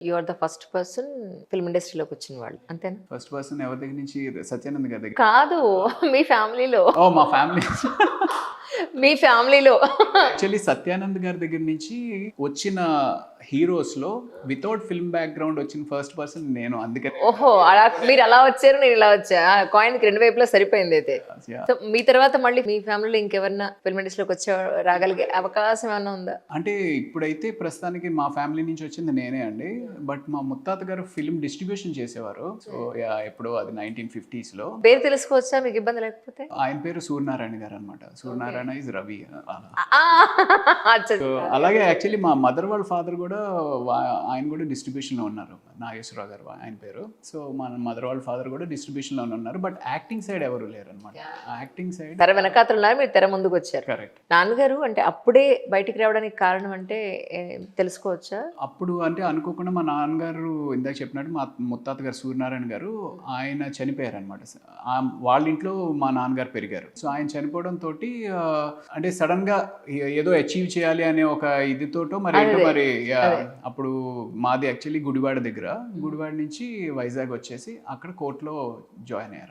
You are the first person film ఇండస్ట్రీలోకి వచ్చిన వాళ్ళు అంతేనా? ఫస్ట్ పర్సన్ ఎవరి దగ్గర నుంచి? సత్యానంద్ గారి దగ్గర. కాదు మీ ఫ్యామిలీలో ఓ మా ఫ్యామిలీ మీ ఫ్యామిలీలో. యాక్చువల్లీ సత్యానంద్ గారి దగ్గర నుంచి వచ్చిన హీరోస్లో వితౌట్ ఫిల్మ్ బ్యాక్గ్రౌండ్ వచ్చిన ఫస్ట్ పర్సన్ నేను అందుకని. ఓహో అలా మీరు అలా వచ్చారు నేను ఇలా వచ్చా. కాయిన్ రెండు వైపులా సరిపోయింది అయితే. సో మీ తర్వాత మళ్ళీ మీ ఫ్యామిలీలో ఇంకెవరన్నా ఫిల్మ్ ఇండస్ట్రీలోకి వచ్చే రాగలిగే అవకాశం ఏమైనా ఉందా? అంటే ఇప్పుడైతే ప్రస్తుతానికి మా ఫ్యామిలీ నుంచి వచ్చింది నేనే అండి. బట్ మా ముత్తాత గారు ఫిల్మ్ డిస్ట్రిబ్యూషన్ చేసేవారు. సో ఎప్పుడో అది నైన్టీన్ ఫిఫ్టీస్లో. పేరు తెలుసుకోవచ్చా? మీకు ఇబ్బంది లేకపోతే? ఆయన పేరు సూర్యనారాయణ గారు అనమాట సూర్యనారాయణ ఇస్ రవి. అలాగే యాక్చువల్లీ మా మదర్ వాళ్ళ ఫాదర్ కూడా ఆయన కూడా distribution లో ఉన్నారు. నాగేశ్వరరావు గారు ఆయన పేరు. సో మా మదర్ వాళ్ళ ఫాదర్ కూడా distribution లో ఉన్నారు. బట్ యాక్టింగ్ సైడ్ ఎవరు లేరు అనమాట యాక్టింగ్ సైడ్ తెర వెనకాతలు మీరు తెర ముందుకు వచ్చారు. కరెక్ట్ నాన్నగారు అంటే అప్పుడే బయటికి రావడానికి కారణం అంటే తెలుసుకోవచ్చా? అప్పుడు అంటే అనుకోకుండా మా నాన్నగారు ఇందాక చెప్పినట్టు మా ముత్తాత గారు సూర్యనారాయణ గారు ఆయన చనిపోయారు అనమాట వాళ్ళ ఇంట్లో మా నాన్నగారు పెరిగారు. సో ఆయన చనిపోవడం తోటి అంటే సడన్గా ఏదో అచీవ్ చేయాలి అనే ఒక ఇదితోటో మరి ఏంటో మరి. అప్పుడు మాది యాక్చువల్లీ గుడివాడ దగ్గర గుడివాడ నుంచి వైజాగ్ వచ్చేసి అక్కడ కోర్టులో జాయిన్ అయ్యారు